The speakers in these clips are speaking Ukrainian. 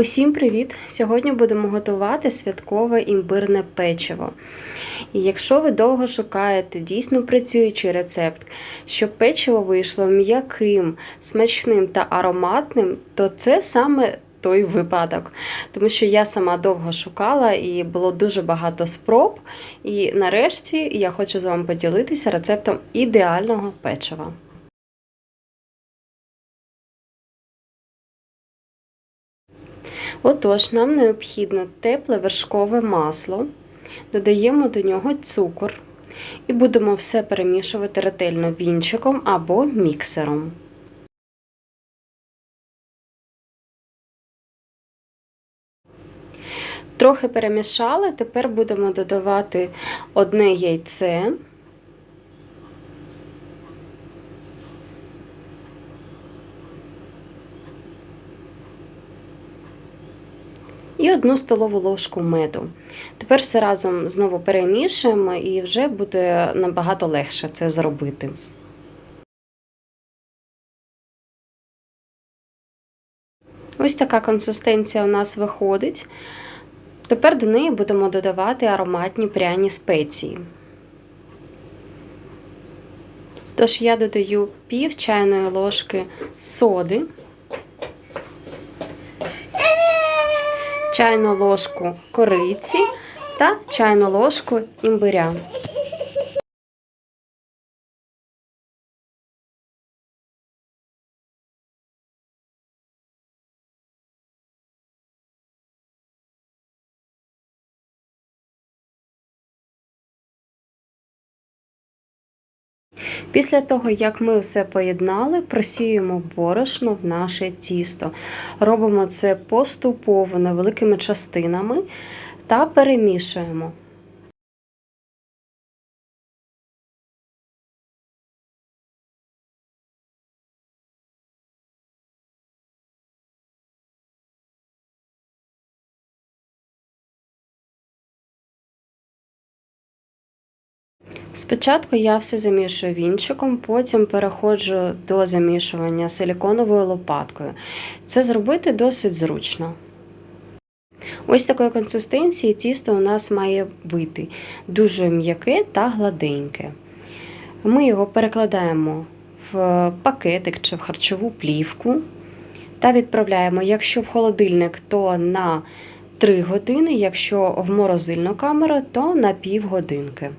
Усім привіт! Сьогодні будемо готувати святкове імбирне печиво. І якщо ви довго шукаєте дійсно працюючий рецепт, щоб печиво вийшло м'яким, смачним та ароматним, то це саме той випадок. Тому що я сама довго шукала і було дуже багато спроб. І нарешті я хочу з вами поділитися рецептом ідеального печива. Отож, нам необхідно тепле вершкове масло, додаємо до нього цукор і будемо все перемішувати ретельно вінчиком або міксером. Трохи перемішали, тепер будемо додавати одне яйце. І одну столову ложку меду. Тепер все разом знову перемішуємо і вже буде набагато легше це зробити. Ось така консистенція у нас виходить. Тепер до неї будемо додавати ароматні пряні спеції. Тож я додаю пів чайної ложки соди. Чайну ложку кориці та чайну ложку імбиря. Після того, як ми все поєднали, просіємо борошно в наше тісто. Робимо це поступово невеликими частинами та перемішуємо. Спочатку я все замішую вінчиком, потім переходжу до замішування силіконовою лопаткою. Це зробити досить зручно. Ось такої консистенції тісто у нас має вийти дуже м'яке та гладеньке. Ми його перекладаємо в пакетик чи в харчову плівку та відправляємо, якщо в холодильник, то на 3 години, якщо в морозильну камеру, то на півгодинки.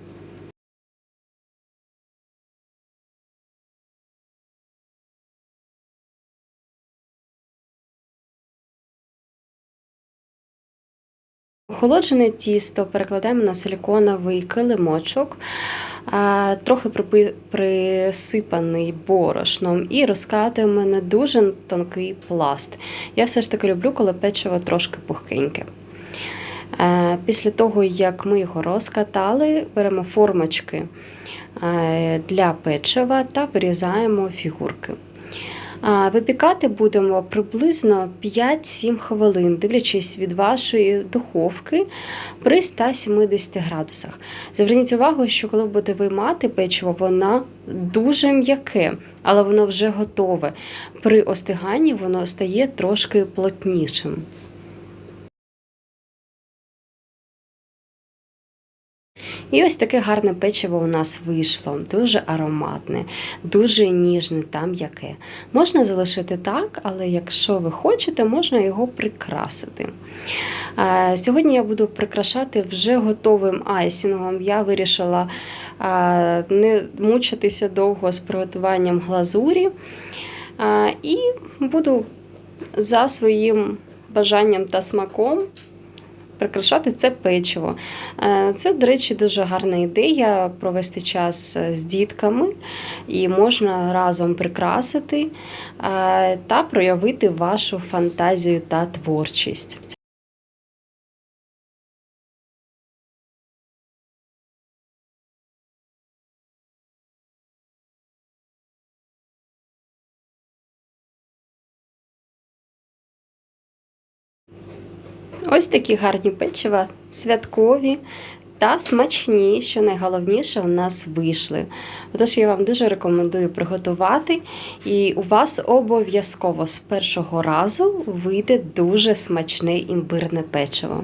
Охолоджене тісто перекладаємо на силіконовий килимочок, трохи присипаний борошном і розкатуємо на дуже тонкий пласт. Я все ж таки люблю, коли печиво трошки пухкеньке. Після того, як ми його розкатали, беремо формочки для печива та вирізаємо фігурки. Випікати будемо приблизно 5-7 хвилин, дивлячись від вашої духовки при 170 градусах. Зверніть увагу, що коли будете виймати печиво, вона дуже м'яке, але воно вже готове. При остиганні воно стає трошки плотнішим. І ось таке гарне печиво у нас вийшло, дуже ароматне, дуже ніжне та м'яке. Можна залишити так, але якщо ви хочете, можна його прикрасити. Сьогодні я буду прикрашати вже готовим айсінгом. Я вирішила не мучитися довго з приготуванням глазурі. І буду за своїм бажанням та смаком прикрашати це печиво. Е, це, до речі, дуже гарна ідея провести час е, з дітками і можна разом прикрасити е, та проявити вашу фантазію та творчість. Ось такі гарні печива, святкові та смачні, що найголовніше у нас вийшли. Отож я вам дуже рекомендую приготувати, і у вас обов'язково з першого разу вийде дуже смачне імбирне печиво.